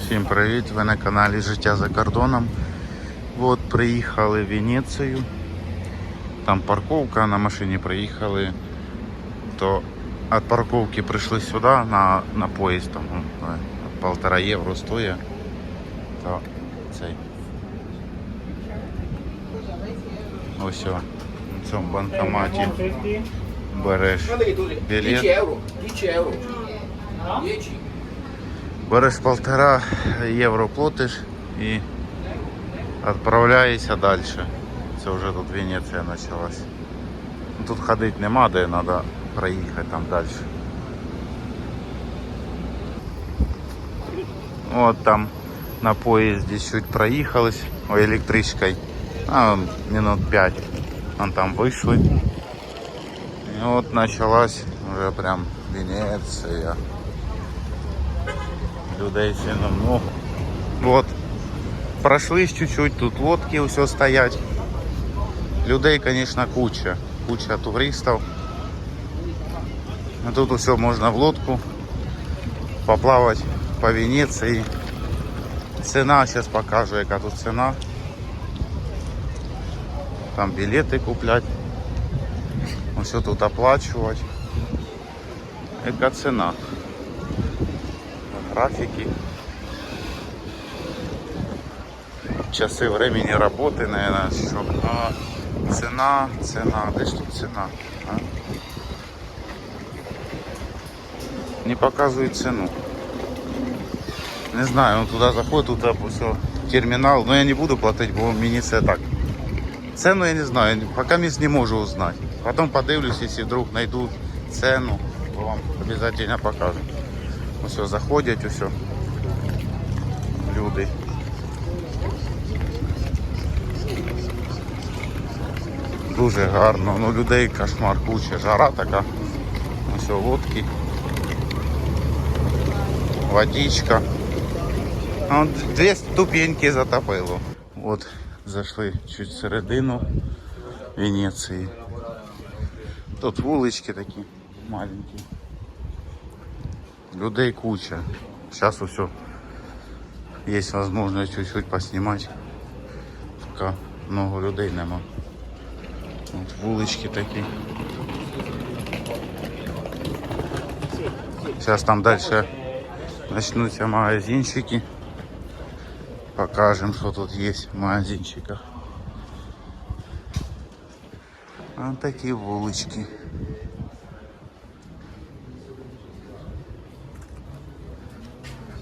Всім привіт! Ви на каналі Життя за кордоном. От приїхали в Венецію. Там парковка, на машині приїхали. То від парковки прийшли сюди на, на поїзд, там ну, полтора євро стоїть. То цей. Ось о, в цьому банкоматі береш білет. 10 euro, 10 euro. 10. Береш полтора євро платиш і відправляєшся далі. Це вже тут Венеція почалась. Ну, Тут ходити нема, де треба проїхати там далі. От там на поїзді чуть проїхались ой, електричкою. А, минут 5. Вон там вийшли. І от почалась вже прям Венеція. Людей сильно много. Вот. Прошлись чуть-чуть, тут лодки все стоять. Людей, конечно, куча. Куча туристов. А тут все можно в лодку поплавать по Венеции. Цена, сейчас покажу, яка тут ціна. Там білети куплять. Все тут оплачувати. Яка ціна? графики, часы времени работы, наверное, что. А, цена, цена, де ж тут цена? А? Не показують ціну. Не знаю, он туди заходить, туди все, термінал, но я не буду платити, бо мені це так. Цену я не знаю, пока місць не можу узнати. Потом подивлюсь, если вдруг найду цену, то вам обязательно покажу. Усе, заходять, усе. Люди. Дуже гарно. Ну людей кошмар куча. Жара така. Усе, лодки. Водичка. А, Дві ступеньки затопило. От зайшли чуть всередину Венеції. Тут вулички такі маленькі. Людей куча. Сейчас все есть возможность чуть-чуть поснимать. Пока много людей нема. Вот вулички такі. Сейчас там дальше начнутся магазинчики. Покажем, что тут есть в магазинчиках. А такие вулички.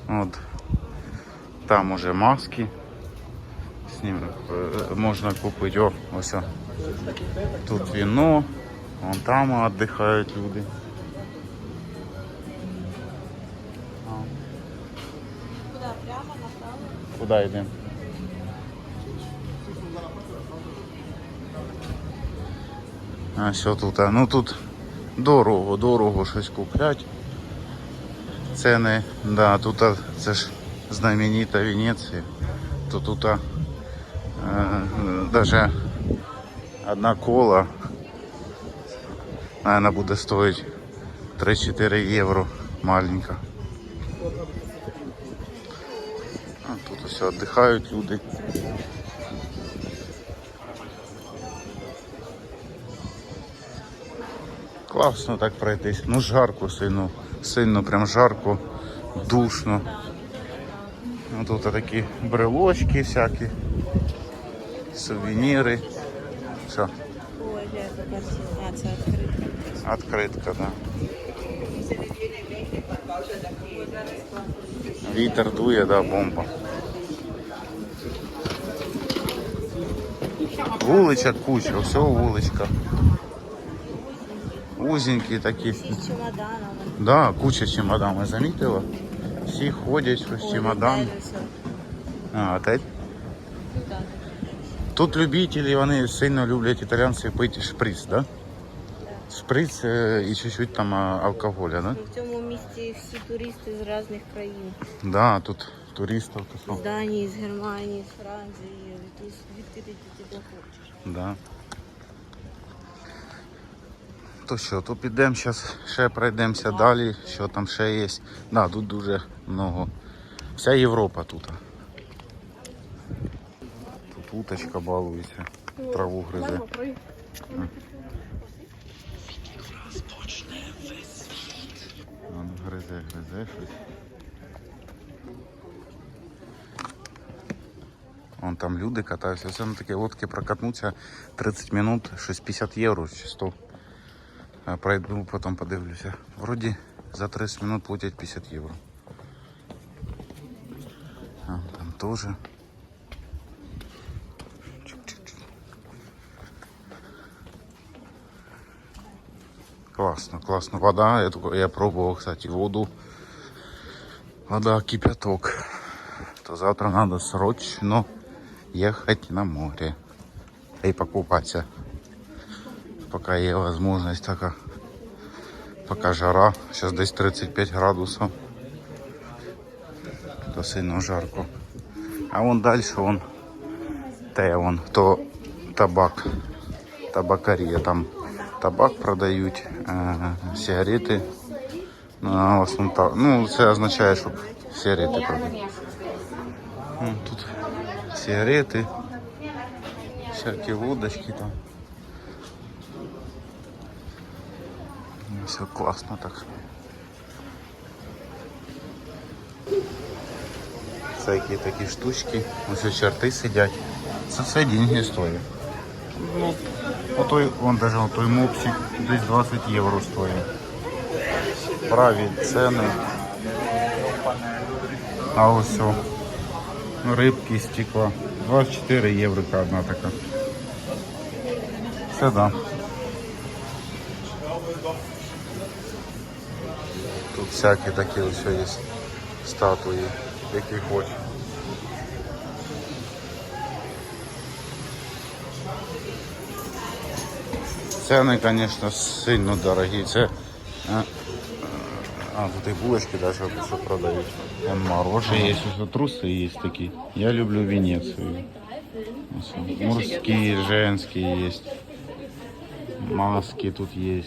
От. Там уже маски. З ним е, можна купити. О, ось. о. Тут віно. Вон там віддихають люди. А. Куда? Прямо направо? Куди йдемо? А що тут? А, Ну тут дорого, дорого щось куплять. Ціни, да, тут це ж знаменита Венеція. То тут а, е, даже одна кола, наверное, буде стоїть 3-4 євро маленька. Тут все віддихають люди. Класно так пройтись. Ну жарко сильно, сильно прям жарко, душно. Тут такі брелочки всякі, сувеніри. Все, Ой, я это красиво. А, це відкрито. відкритка, да. Вітер дує, да, бомба. Вуличок куча, все вуличка. Узенькі такі. Всі. Да, куча чемоданів, замітила? Всі ходять, щось чемодан. А, та... Тут любителі, вони сильно люблять італійці пити шприц, да? Шприц е, і чуть-чуть там алкоголя, да? В цьому місті всі туристи з різних країн. Да, тут туристів З. Данії, з Германії, з Франції, звідки ти тільки хочеш. Да. То що, то підемо зараз, ще пройдемося далі, що там ще є. Да, тут дуже много Вся Європа тут. Тут уточка балується, траву гризе. Вон гризе, гризе щось. Вон там люди катаються. Все на такі лодки прокатнуться 30 минут, щось 50 євро чи 100. Пройду, потім подивлюся. Вроді за 30 минут платять 50 євро. Чик-чик-чик. Классно, классно. Вода, я, пробовал, кстати, воду. Вода кипяток. То завтра надо срочно ехать на море и покупаться. Пока є возможность така. Пока жара, сейчас десь 35 градусов. То сильно жарко. А вон дальше вон те вон, то табак. Табакарія. Там табак продають, е, сигарети. Ну, а в основному та- ну, це означає, що сигарети продають. Вон тут сигарети, всякі водочки там. Все класно так. Всякі такі штучки. Ось черти сидять. Це все деньги стоїть. Ну, отой, вон даже отой мопсик десь 20 євро стоїть. Праві ціни. А ось о, рибки стекла. 24 єврика одна така. Все да. Тут всякі такі ось є статуї, які хочеш. Ціни, звісно, сильно дорогі. Це е, а, тут і булочки даже що продають. Вон морожі є, ось труси є такі. Я люблю Венецію. Ось, Морські, женські є. Маски тут є.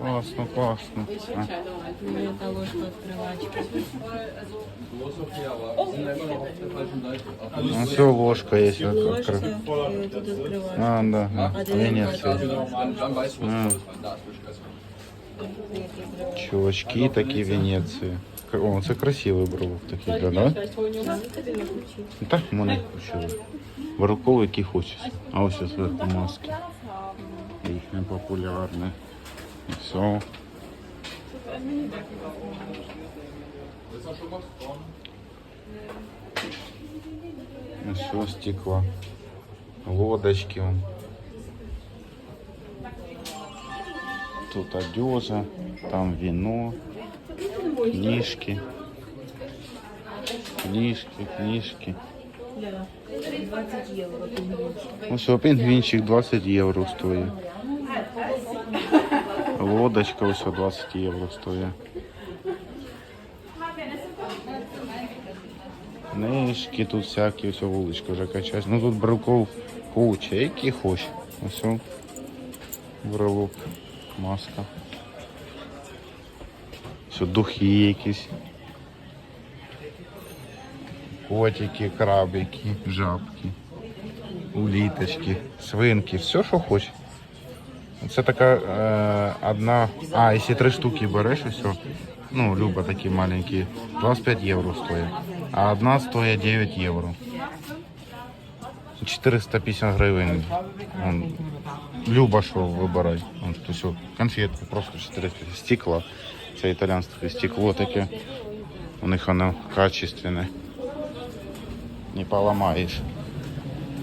Класно, класно. А, Яка ложка відкривачка. Ну, все, ложка є. От, Ложка, откры- і тут відкриваєш. А, да, да. Венеція. Dann, dann weißt du, А, was da ist. чувачки такі Венеції. О, це красивий брелок такий, да, да? Ну, Так мене включили. Баруков, який хочеш. А ось ось зверху маски. Їхня популярна. Все. Все, стекло. Лодочки. Тут одежа, там вино, книжки. Книжки, книжки. Ну все, пінгвінчик 20 євро стоїть. Лодочка ось 20 євро стоїть. Книжки тут всякі, ось вуличка вже качається. Ну тут брелков куча, які хоч. Ось брелок, маска. Все, духи якісь. Котики, крабики, жабки, уліточки, свинки, все, що хочеш. Це така е, одна. А, якщо три штуки береш і все. Ну, Люба такі маленькі, 25 євро стоїть. А одна стоїть 9 євро. 450 гривень. Вон, Люба, що вибирай. Вон тут все. Конфетки просто 400 стекла. Це італійське стекло таке. У них воно качественне. Не поламаєш.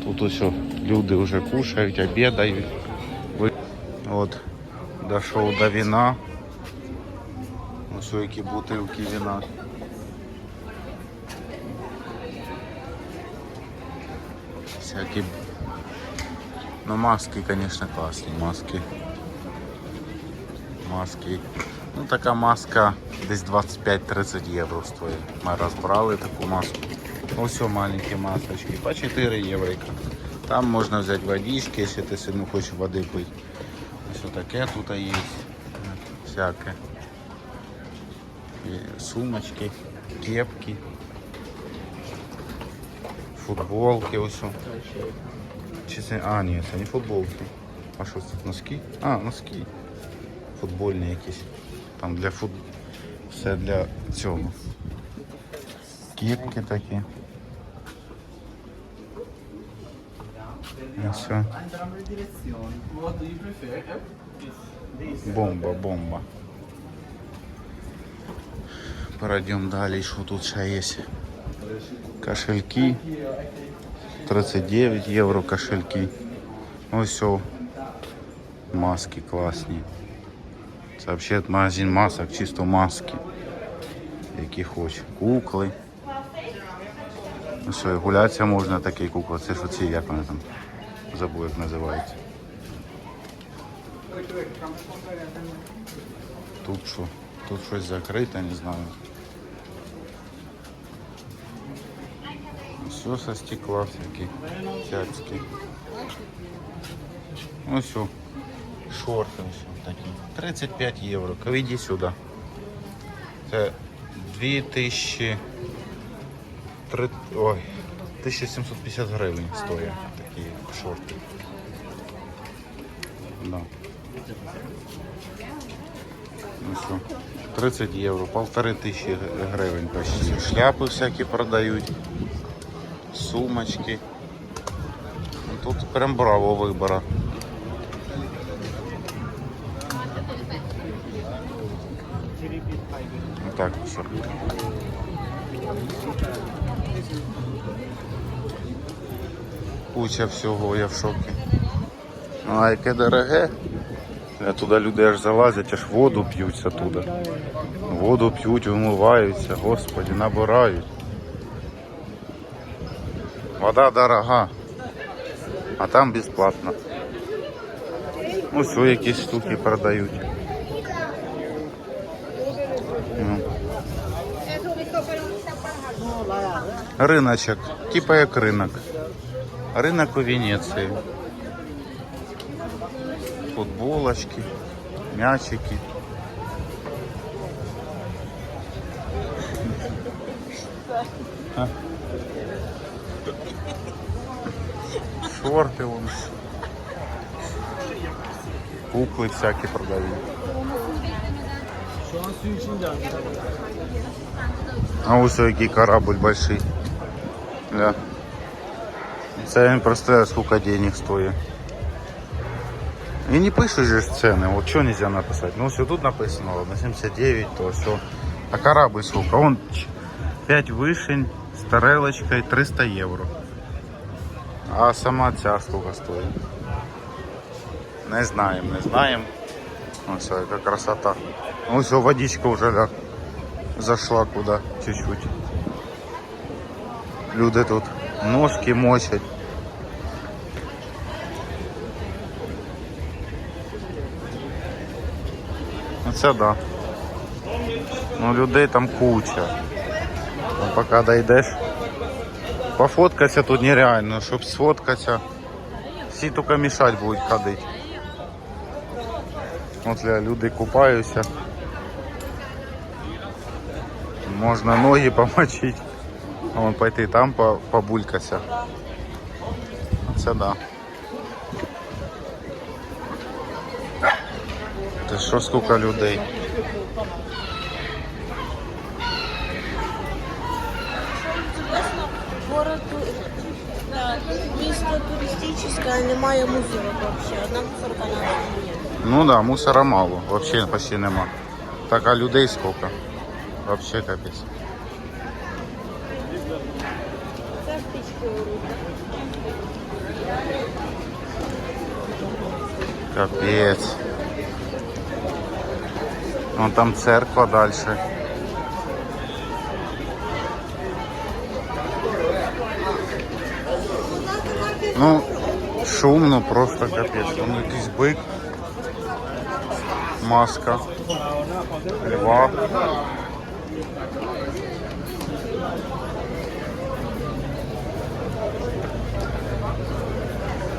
Тут усе люди вже кушають, обідають. Ви- От, дійшов до вина. Ось які бутилки вина. Всякі. Ну маски, конечно, класні маски. Маски. Ну така маска десь 25-30 євро стоїть. Ми розбрали таку маску. Ось маленькі масочки, по 4 єврика. Там можна взяти водички, якщо ти сильно хочеш води пити. Ось таке тут є. Всяке. И сумочки, кепки, футболки ось. о. Чи це... А, ні, це не футболки. А що це? Носки? А, носки. Футбольні якісь. Там для фут... Все для цього. Кепки такі. І все. Бомба, бомба. Пройдем далі, що тут ще є. Кошельки. 39 євро кошельки. Ось все. Маски класні. Це взагалі магазин масок, чисто маски. Які хоч. Кукли. Ну що, і гулятися можна такі кукли. Це ж оці, як вони там. Забув, як називається. Тут що? Тут щось закрите, не знаю. Все со стекла всякі. Цяцькі. Ну все. Шорти ось такі. 35 євро. Іди сюди. Це 2000... Три... Ой, 1750 гривень стоять такі шорти. Да. Ну що, 30 євро, полтори тисячі гривень почти. Шляпи всякі продають, сумочки. Ну, Тут прям браво вибора. Так, все. Куча всього, я в шокі. А яке дороге. А туди люди аж залазять, аж воду п'ють туди. Воду п'ють, вимиваються, господи, набирають. Вода дорога, а там безплатно. Ну, все, якісь штуки продають. Ну. Риночок, типа як ринок. Ринок у Венеції. Футболочки, мячики. А. Шорти вон. Кукли всякі продають. Şu an su için geldi. А ось який корабль большой. Да. Це він просто сколько денег стоїть. І не пишуть же ж ціни, от що нельзя написати? Ну все тут написано, ладно, 79, то все. А корабль сколько? Он 5 вишень з тарелочкою 300 євро. А сама ця сколько стоїть? Не знаємо, не знаємо. Ось яка красота. Ну все, водичка вже да, зашла куда чуть-чуть. Люди тут ножки мочать. Оце да. Ну людей там куча. Ну, поки дійдеш. Пофоткатися тут нереально, щоб сфоткатися. Всі тільки мішати будуть ходити. От люди купаються. Можна ноги помочити. Вон пойти там по- побулькатися. Це да. Ти що скільки людей? Город, да, місто туристичне, немає мусорок взагалі. Одна мусорка на є. Ну да, мусора мало, вообще почти нема. Так, а людей сколько? Вообще капец. Це птички оруть. Капец. Вон там церква дальше. Ну, шумно, просто капец. Вон якийсь бик. Маска. Льва.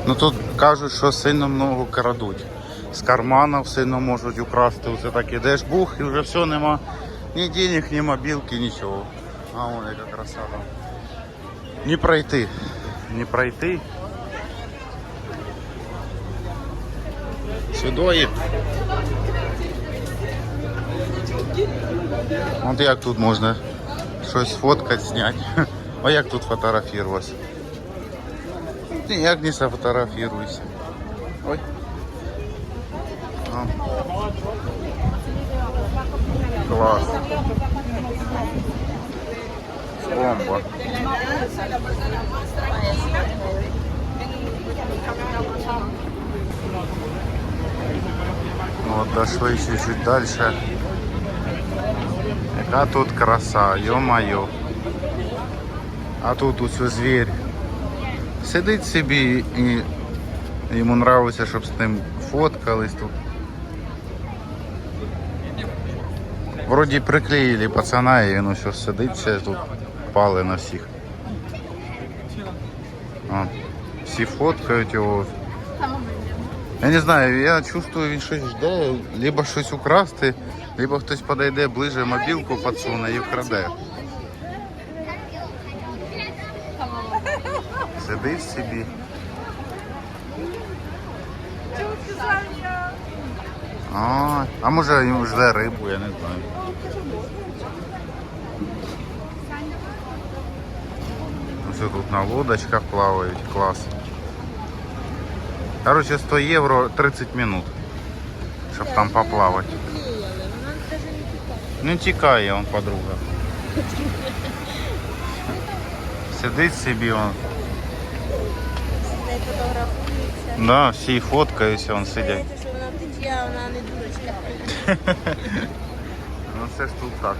Ну тут кажуть, що сильно много крадуть. З карманів сильно можуть украсти. Оце так ідеш бух і вже все нема. Ні денег, ні мобілки, нічого. А вон яка краса там. Не пройти. Не пройти. Сюди. От як тут можна щось фоткати, зняти. А як тут фотографуватися? Ніяк не сфотографируйся. Ой. А. Класс. Бомба. Вот дошли чуть-чуть дальше. Яка тут краса, ё-моё. А тут усе звір. Сидить собі і йому нравиться, щоб з ним фоткались тут. Вроді приклеїли пацана і він усе сидить тут, пали на всіх. О, всі фоткають його. Я не знаю, я чувствую, він щось жде, либо щось украсти, либо хтось подойде ближе мобілку підсуне і вкраде. Сидить собі. А, а може йому жде рибу, я не знаю. Все тут на лодочках плавають, клас. Короче, 100 євро 30 минут, щоб там поплавати. Не тікає он подруга. Сидить собі он. Не фотографується. Да, всі фоткаються, он сидять. Що вона не дурочка. Ну це ж тут так.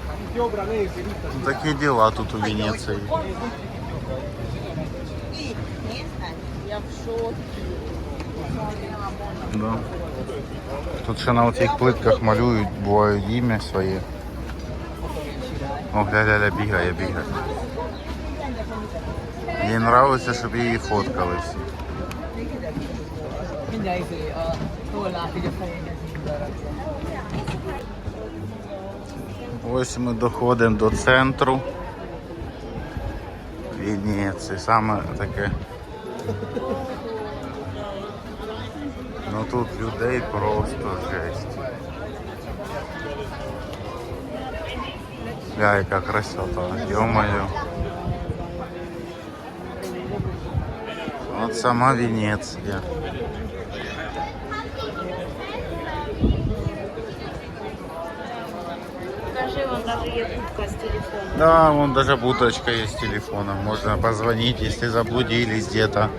Такі діла тут у Венеції. Я в шокі. Да. Тут ще на цих плитках малюють, бувають ім'я своє. О, гля-ля-ля, бігає, бігає. Їй подобається, щоб її фоткали всі. Hindi, sige. Uh, wala. Sige, fine. Ось ми доходимо до центру Венеції. Саме таке. Ну тут людей просто жесть. Гля, яка красота, ё-моё. От сама Венеція. є будка з телефоном. Да, вон даже будочка есть с телефоном. Можно позвонить, если заблудились где-то.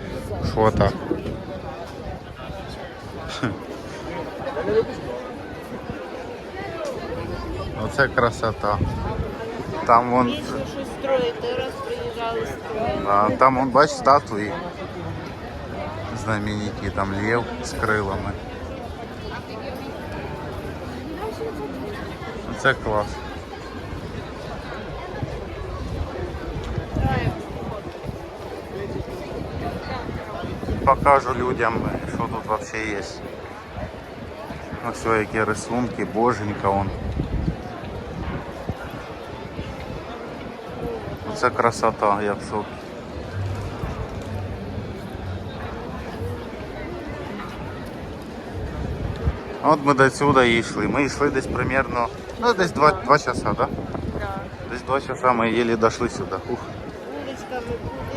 Фото. Оце красота. Там вон, Вічно щось строїти, раз приїжджали строїти. а, там вон, бач, статуї знамениті, там лев з крилами. Це клас. Покажу людям, що тут вообще є. Ну все, які рисунки, боженька он. Це красота, я в шокі. От ми до сюди і йшли. Ми йшли десь примерно, ну десь два, два часа, да? Десь два часа ми еле дошли сюди. Ух. Вуличка.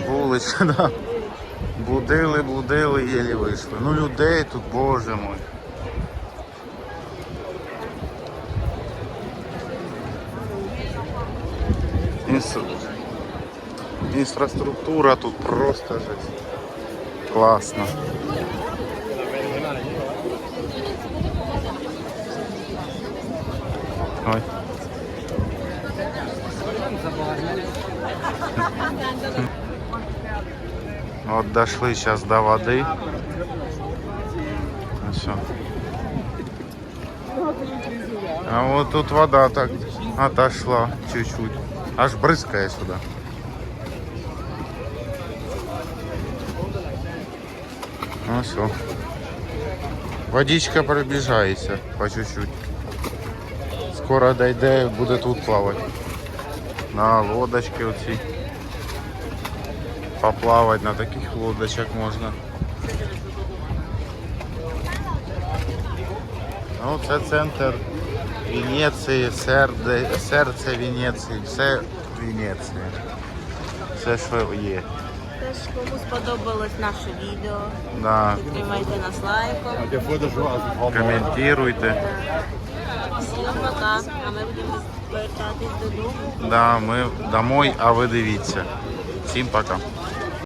Вулиця, да. Блудили, блудили, єлі вийшли. Ну людей тут, боже мой. Інфраструктура тут просто жесть. Класно. Ой. Вот дошли сейчас до воды. Ну всё. А вот тут вода так отошла чуть-чуть. Аж брызгая сюда. Ну все. Водичка приближается по чуть-чуть. скоро дойде, буде тут плавати. На лодочки оці. Поплавати на таких лодочках можна. Ну, це центр Венеції, серде, серце Венеції, все Венеції. Все, що є. Теж кому сподобалось наше відео. Да. Підтримайте нас лайком. Коментуйте. Всім пока. А ми будемо повертатись додому. Да, ми домой, а ви дивіться. Всім пока.